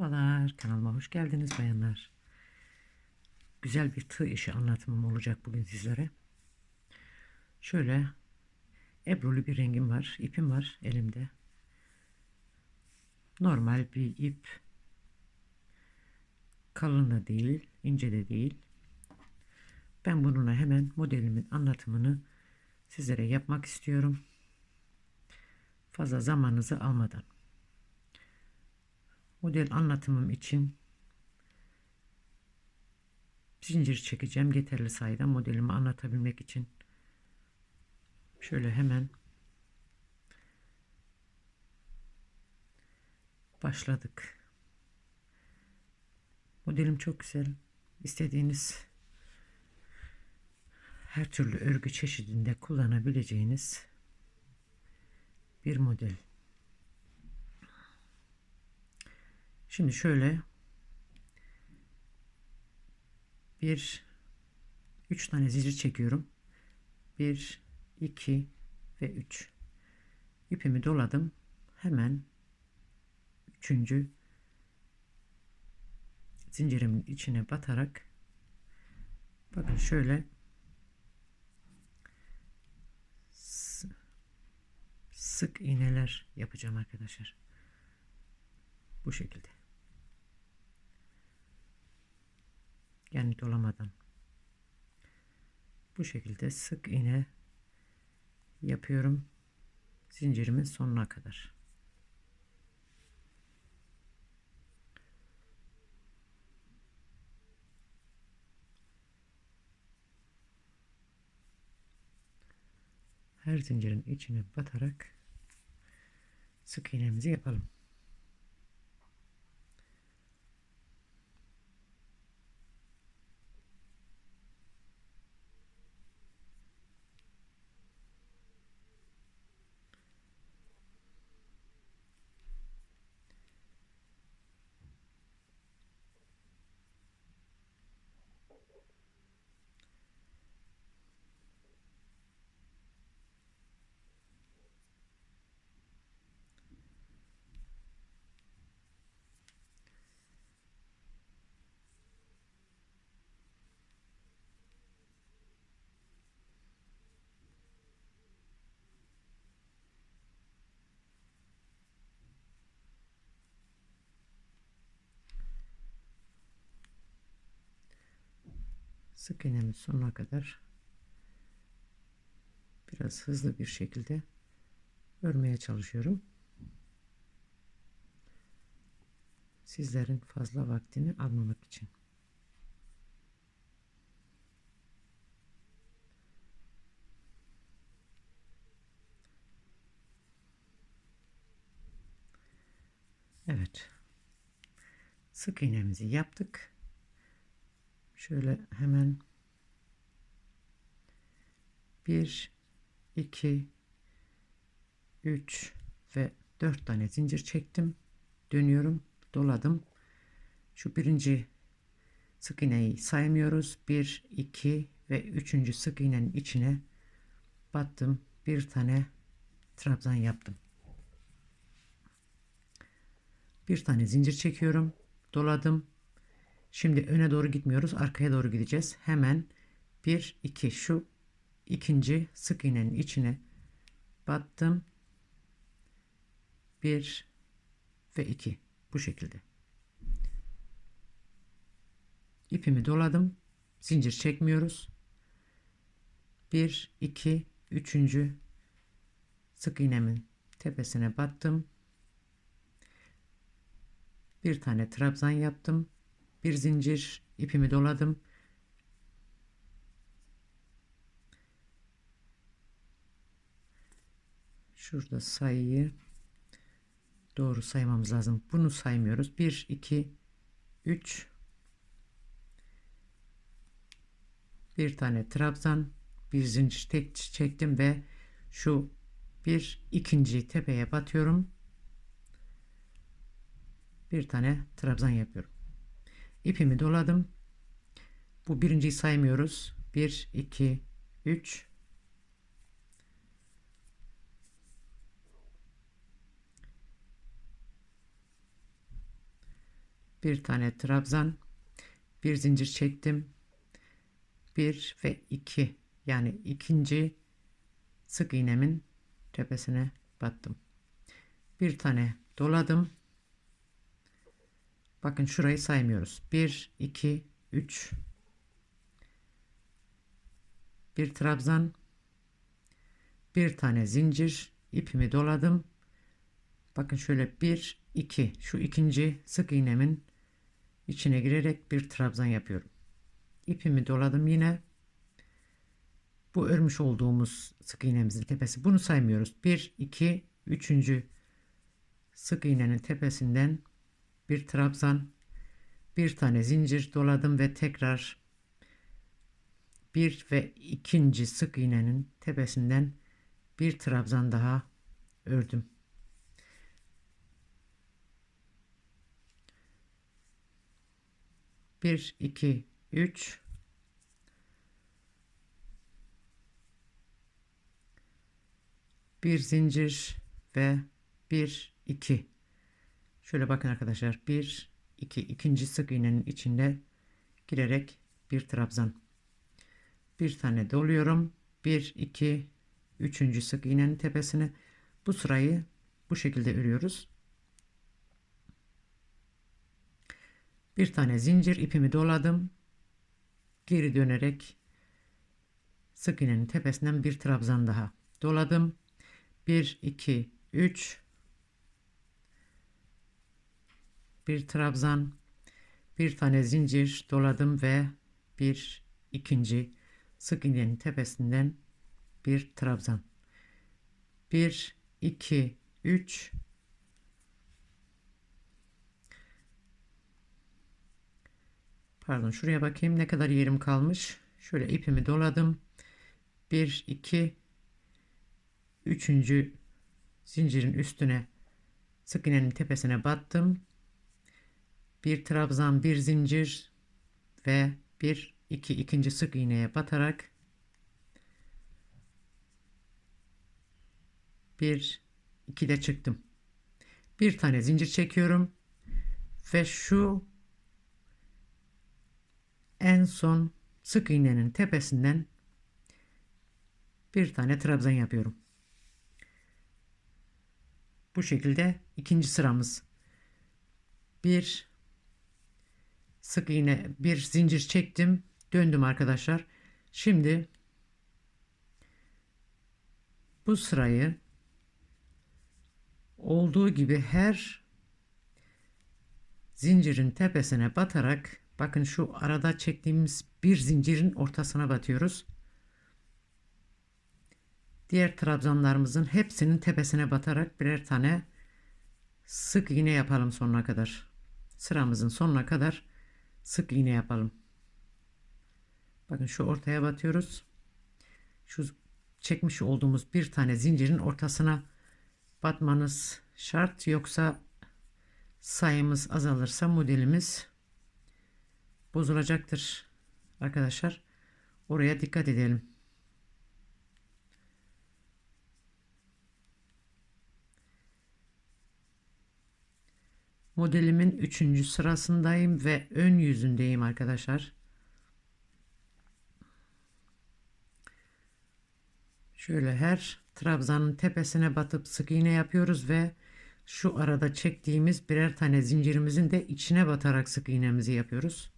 Merhabalar, kanalıma hoş geldiniz bayanlar. Güzel bir tığ işi anlatımım olacak bugün sizlere. Şöyle ebrulu bir rengim var, ipim var elimde. Normal bir ip. Kalın da değil, ince de değil. Ben bununla hemen modelimin anlatımını sizlere yapmak istiyorum. Fazla zamanınızı almadan. Model anlatımım için zincir çekeceğim yeterli sayıda modelimi anlatabilmek için. Şöyle hemen başladık. Modelim çok güzel. İstediğiniz her türlü örgü çeşidinde kullanabileceğiniz bir model. Şimdi şöyle bir üç tane zincir çekiyorum. Bir, iki ve üç. İpimi doladım. Hemen üçüncü zincirimin içine batarak bakın şöyle sık iğneler yapacağım arkadaşlar. Bu şekilde. Yani dolamadan. Bu şekilde sık iğne yapıyorum. Zincirimin sonuna kadar. Her zincirin içine batarak sık iğnemizi yapalım. Sık iğnemin sonuna kadar biraz hızlı bir şekilde örmeye çalışıyorum. Sizlerin fazla vaktini almamak için. Evet. Sık iğnemizi yaptık. Şöyle hemen 1 2 3 ve 4 tane zincir çektim. Dönüyorum, doladım. Şu birinci sık iğneyi saymıyoruz. 1 2 ve üçüncü sık iğnenin içine battım. Bir tane trabzan yaptım. Bir tane zincir çekiyorum. Doladım Şimdi öne doğru gitmiyoruz. Arkaya doğru gideceğiz. Hemen 1 2 şu ikinci sık iğnenin içine battım. 1 ve 2 bu şekilde. İpimi doladım. Zincir çekmiyoruz. 1 2 3. sık iğnemin tepesine battım. Bir tane trabzan yaptım bir zincir ipimi doladım. Şurada sayıyı doğru saymamız lazım. Bunu saymıyoruz. 1 2 3 bir tane trabzan bir zincir tek çektim ve şu bir ikinci tepeye batıyorum. Bir tane trabzan yapıyorum ipimi doladım. Bu birinciyi saymıyoruz. 1, 2, 3. bir tane trabzan, bir zincir çektim. 1 ve 2 yani ikinci sık iğnemin tepesine battım. Bir tane doladım. Bakın şurayı saymıyoruz. 1 2 3 bir trabzan bir tane zincir ipimi doladım. Bakın şöyle 1 2 şu ikinci sık iğnemin içine girerek bir trabzan yapıyorum. İpimi doladım yine. Bu örmüş olduğumuz sık iğnemizin tepesi. Bunu saymıyoruz. 1 2 3. sık iğnenin tepesinden bir trabzan, bir tane zincir doladım ve tekrar bir ve ikinci sık iğnenin tepesinden bir trabzan daha ördüm. Bir, iki, üç. Bir zincir ve bir, iki. Şöyle bakın arkadaşlar. Bir, iki, ikinci sık iğnenin içinde girerek bir trabzan. Bir tane doluyorum. Bir, iki, üçüncü sık iğnenin tepesine. Bu sırayı bu şekilde örüyoruz. Bir tane zincir ipimi doladım. Geri dönerek sık iğnenin tepesinden bir trabzan daha doladım. 1 2 3 bir trabzan bir tane zincir doladım ve bir ikinci sık iğnenin tepesinden bir trabzan 1 2 3 Pardon şuraya bakayım ne kadar yerim kalmış. Şöyle ipimi doladım. 1 2 3. zincirin üstüne sık iğnenin tepesine battım. Bir trabzan, bir zincir ve bir iki ikinci sık iğneye batarak bir iki de çıktım. Bir tane zincir çekiyorum ve şu en son sık iğnenin tepesinden bir tane trabzan yapıyorum. Bu şekilde ikinci sıramız. Bir sık iğne bir zincir çektim. Döndüm arkadaşlar. Şimdi bu sırayı olduğu gibi her zincirin tepesine batarak Bakın şu arada çektiğimiz bir zincirin ortasına batıyoruz. Diğer trabzanlarımızın hepsinin tepesine batarak birer tane sık iğne yapalım sonuna kadar. Sıramızın sonuna kadar sık iğne yapalım. Bakın şu ortaya batıyoruz. Şu çekmiş olduğumuz bir tane zincirin ortasına batmanız şart yoksa sayımız azalırsa modelimiz bozulacaktır arkadaşlar. Oraya dikkat edelim. Modelimin 3. sırasındayım ve ön yüzündeyim arkadaşlar. Şöyle her trabzanın tepesine batıp sık iğne yapıyoruz ve şu arada çektiğimiz birer tane zincirimizin de içine batarak sık iğnemizi yapıyoruz.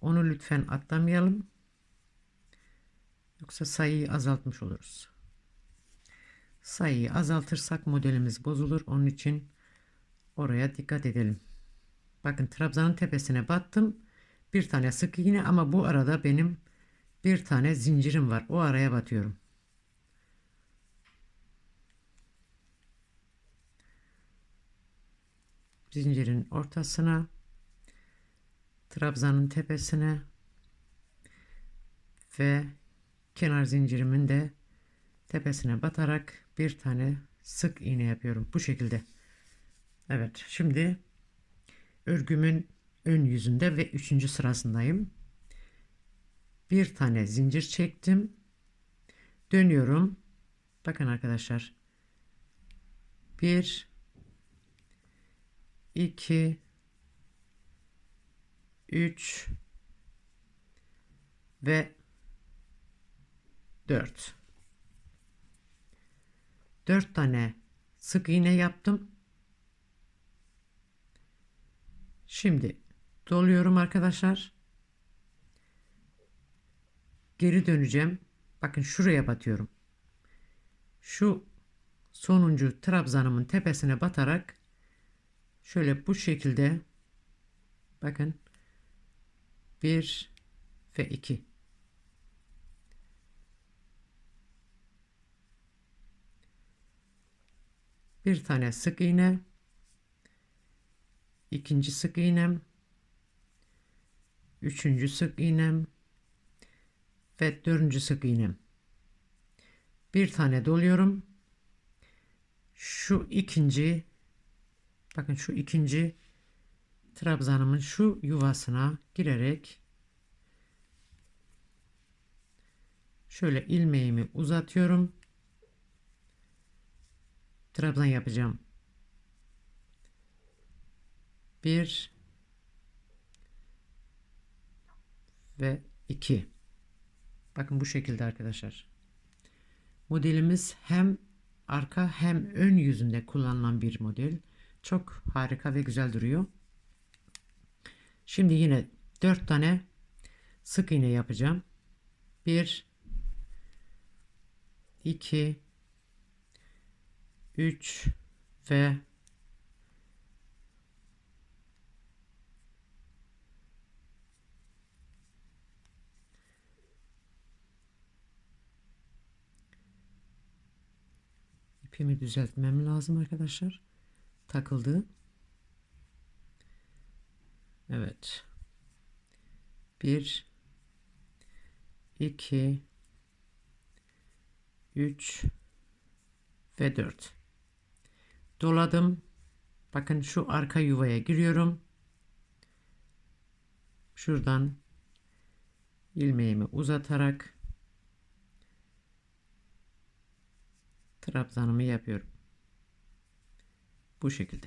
Onu lütfen atlamayalım. Yoksa sayıyı azaltmış oluruz. Sayıyı azaltırsak modelimiz bozulur. Onun için oraya dikkat edelim. Bakın trabzanın tepesine battım. Bir tane sık iğne ama bu arada benim bir tane zincirim var. O araya batıyorum. Zincirin ortasına trabzanın tepesine ve kenar zincirimin de tepesine batarak bir tane sık iğne yapıyorum bu şekilde. Evet şimdi örgümün ön yüzünde ve üçüncü sırasındayım. Bir tane zincir çektim. Dönüyorum. Bakın arkadaşlar. Bir, iki, 3 ve 4 4 tane sık iğne yaptım. Şimdi doluyorum arkadaşlar. Geri döneceğim. Bakın şuraya batıyorum. Şu sonuncu trabzanımın tepesine batarak şöyle bu şekilde bakın 1 ve 2 bir tane sık iğne ikinci sık iğnem. Üçüncü sık iğnem. Ve dördüncü sık iğnem. Bir tane doluyorum. Şu ikinci bakın şu ikinci trabzanımın şu yuvasına girerek şöyle ilmeğimi uzatıyorum. Trabzan yapacağım. 1 ve 2. Bakın bu şekilde arkadaşlar. Modelimiz hem arka hem ön yüzünde kullanılan bir model. Çok harika ve güzel duruyor. Şimdi yine 4 tane sık iğne yapacağım. 1 2 3 ve ipimi düzeltmem lazım arkadaşlar. Takıldı. Evet. 1 2 3 ve 4 doladım. Bakın şu arka yuvaya giriyorum. Şuradan ilmeğimi uzatarak trabzanımı yapıyorum. Bu şekilde.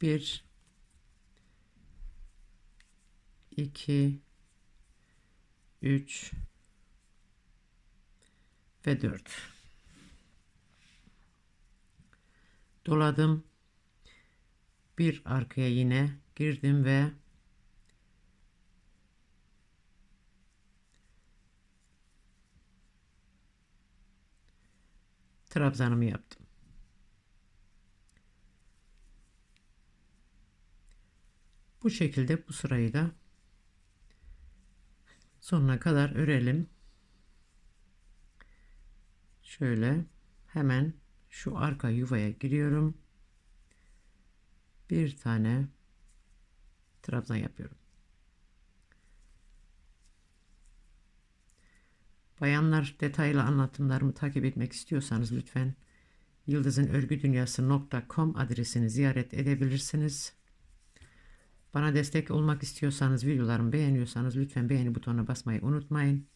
Bir, iki, üç ve dört. doladım. Bir arkaya yine girdim ve trabzanımı yaptım. Bu şekilde bu sırayı da sonuna kadar örelim. Şöyle hemen şu arka yuvaya giriyorum. Bir tane trabzan yapıyorum. Bayanlar detaylı anlatımlarımı takip etmek istiyorsanız lütfen yıldızınörgüdünyası.com adresini ziyaret edebilirsiniz. Bana destek olmak istiyorsanız videolarımı beğeniyorsanız lütfen beğeni butonuna basmayı unutmayın.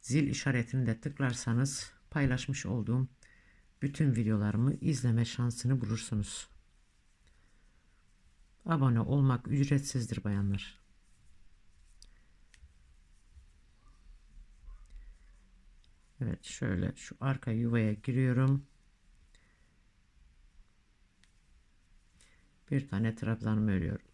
Zil işaretini de tıklarsanız paylaşmış olduğum bütün videolarımı izleme şansını bulursunuz. Abone olmak ücretsizdir bayanlar. Evet şöyle şu arka yuvaya giriyorum. Bir tane trabzanımı örüyorum.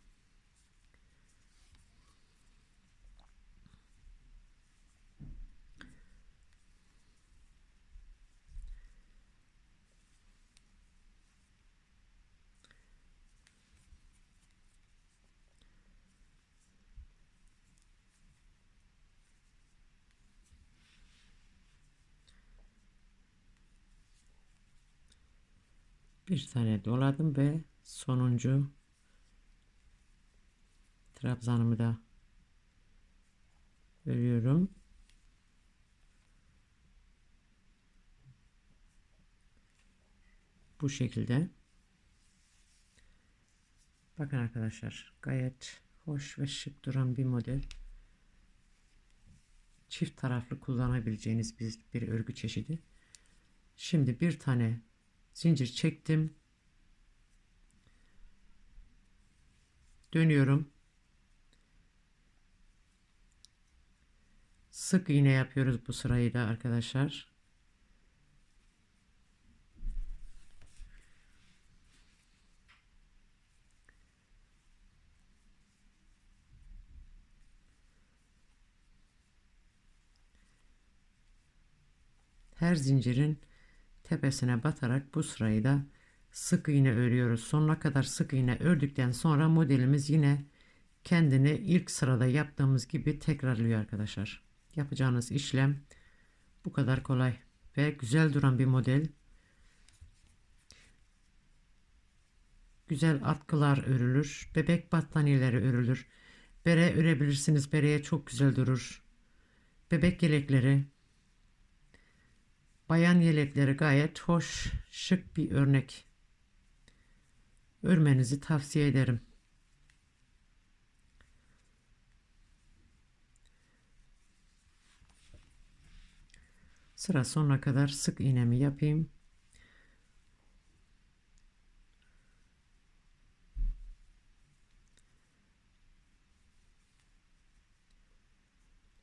Bir tane doladım ve sonuncu trabzanımı da örüyorum. Bu şekilde. Bakın arkadaşlar gayet hoş ve şık duran bir model. Çift taraflı kullanabileceğiniz bir, bir örgü çeşidi. Şimdi bir tane zincir çektim Dönüyorum. Sık iğne yapıyoruz bu sırayı da arkadaşlar. Her zincirin tepesine batarak bu sırayı da sık iğne örüyoruz. Sonuna kadar sık iğne ördükten sonra modelimiz yine kendini ilk sırada yaptığımız gibi tekrarlıyor arkadaşlar. Yapacağınız işlem bu kadar kolay ve güzel duran bir model. Güzel atkılar örülür. Bebek battaniyeleri örülür. Bere örebilirsiniz. Bereye çok güzel durur. Bebek yelekleri, bayan yelekleri gayet hoş, şık bir örnek. Örmenizi tavsiye ederim. Sıra sonuna kadar sık iğnemi yapayım.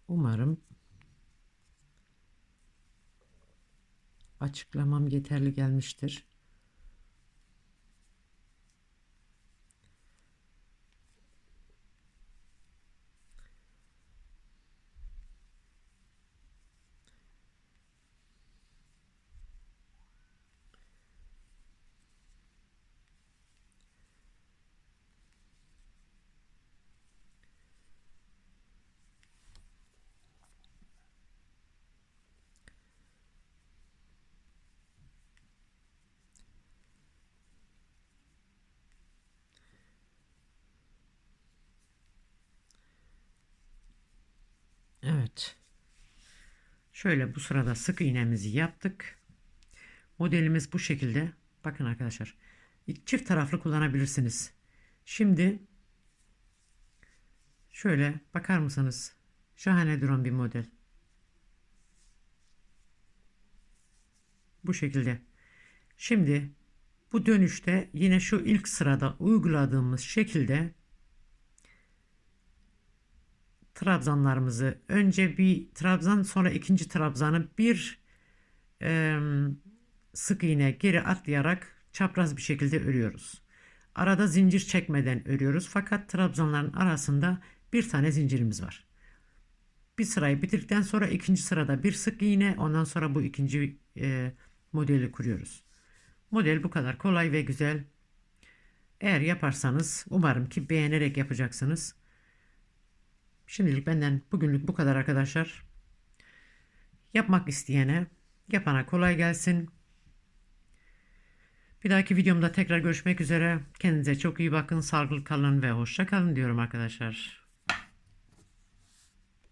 Umarım açıklamam yeterli gelmiştir. Şöyle bu sırada sık iğnemizi yaptık. Modelimiz bu şekilde. Bakın arkadaşlar. Çift taraflı kullanabilirsiniz. Şimdi şöyle bakar mısınız? Şahane duran bir model. Bu şekilde. Şimdi bu dönüşte yine şu ilk sırada uyguladığımız şekilde trabzanlarımızı önce bir trabzan sonra ikinci trabzanı bir e, sık iğne geri atlayarak çapraz bir şekilde örüyoruz. Arada zincir çekmeden örüyoruz fakat trabzanların arasında bir tane zincirimiz var. Bir sırayı bitirdikten sonra ikinci sırada bir sık iğne ondan sonra bu ikinci e, modeli kuruyoruz. Model bu kadar kolay ve güzel. Eğer yaparsanız umarım ki beğenerek yapacaksınız. Şimdilik benden bugünlük bu kadar arkadaşlar. Yapmak isteyene, yapana kolay gelsin. Bir dahaki videomda tekrar görüşmek üzere. Kendinize çok iyi bakın, sağlıklı kalın ve hoşça kalın diyorum arkadaşlar.